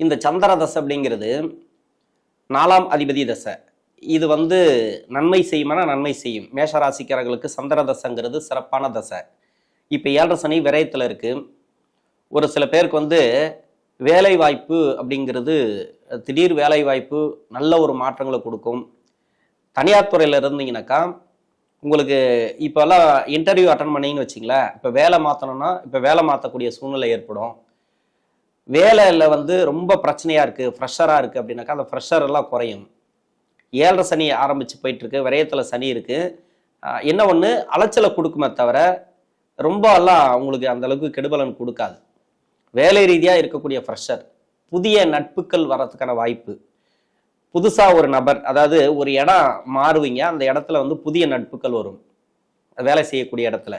இந்த சந்திர தசை அப்படிங்கிறது நாலாம் அதிபதி தசை. இது வந்து நன்மை செய்யுமானா நன்மை செய்யும். மேஷராசிக்காரர்களுக்கு சந்திர தசைங்கிறது சிறப்பான தசை. இப்போ ஏழரை சனி விரயத்தில் இருக்கு. ஒரு சில பேருக்கு வந்து வேலை வாய்ப்பு அப்படிங்கிறது திடீர் வேலை வாய்ப்பு நல்ல ஒரு மாற்றங்களை கொடுக்கும். தனியார் துறையில் இருந்தீங்கன்னாக்கா உங்களுக்கு இப்போல்லாம் இன்டர்வியூ அட்டன் பண்ணீங்கன்னு வச்சிங்களேன். இப்போ வேலை மாற்றணும்னா இப்போ வேலை மாற்றக்கூடிய சூழ்நிலை ஏற்படும். வேலையில் வந்து ரொம்ப பிரச்சனையாக இருக்குது ஃப்ரெஷராக இருக்குது அப்படின்னாக்கா அந்த ஃப்ரெஷர் எல்லாம் குறையும். ஏழரை சனி ஆரம்பித்து போயிட்டுருக்கு விரயத்தில் சனி இருக்குது என்ன ஒன்று அலைச்சலை கொடுக்குமே தவிர ரொம்ப எல்லாம் உங்களுக்கு அந்த அளவுக்கு கெடுபலன் கொடுக்காது. வேலை ரீதியாக இருக்கக்கூடிய ஃப்ரெஷர் புதிய நட்புகள் வர்றதுக்கான வாய்ப்பு. புதுசாக ஒரு நபர் அதாவது ஒரு இடம் மாறுவீங்க அந்த இடத்துல வந்து புதிய நட்புகள் வரும். வேலை செய்யக்கூடிய இடத்துல.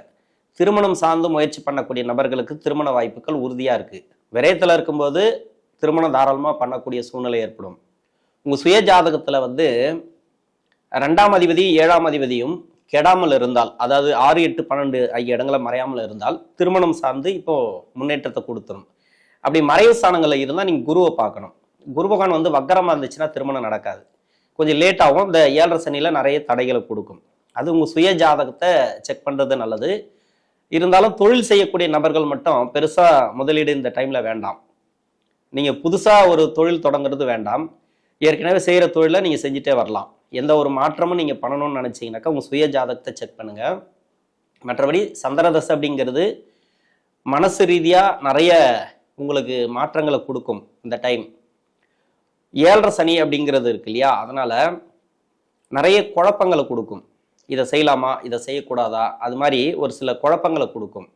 திருமணம் சார்ந்து முயற்சி பண்ணக்கூடிய நபர்களுக்கு திருமண வாய்ப்புகள் உறுதியாக இருக்குது விரயத்தில் இருக்கும்போது திருமணம் தாராளமாக பண்ணக்கூடிய சூழ்நிலை ஏற்படும். உங்கள் சுய ஜாதகத்தில் வந்து ரெண்டாம் அதிபதி ஏழாம் அதிபதியும் கெடாமல் இருந்தால் அதாவது ஆறு எட்டு பன்னெண்டு ஐய இடங்களை மறையாமல் இருந்தால் திருமணம் சார்ந்து இப்போ முன்னேற்றத்தை கொடுத்துரும். அப்படி மறைவு ஸ்தானங்களில் இருந்தால் நீங்கள் குருவை பார்க்கணும். குரு பகவான் வந்து வக்கரமாக இருந்துச்சுன்னா திருமணம் நடக்காது. கொஞ்சம் லேட்டாகவும் இந்த ஏழரை சனியில் நிறைய தடைகளை கொடுக்கும். அது உங்கள் சுய ஜாதகத்தை செக் பண்ணுறது நல்லது. இருந்தாலும் தொழில் செய்யக்கூடிய நபர்கள் மட்டும் பெருசாக முதலீடு இந்த டைமில் வேண்டாம். நீங்கள் புதுசாக ஒரு தொழில் தொடங்குறது வேண்டாம். ஏற்கனவே செய்கிற தொழிலை நீங்கள் செஞ்சுட்டே வரலாம். எந்த ஒரு மாற்றமும் நீங்கள் பண்ணணும்னு நினச்சிங்கனாக்கா உங்கள் சுய ஜாதகத்தை செக் பண்ணுங்கள் மற்றபடி சந்திரதசை அப்படிங்கிறது மனசு ரீதியாக நிறைய உங்களுக்கு மாற்றங்களை கொடுக்கும் இந்த டைம் ஏழரை சனி அப்படிங்கிறது இருக்கு இல்லையா? அதனால் நிறைய குழப்பங்களை கொடுக்கும். இதை செய்யலாமா? இதை செய்யக்கூடாதா? அது மாதிரி ஒரு சில குழப்பங்களை கொடுக்கும்.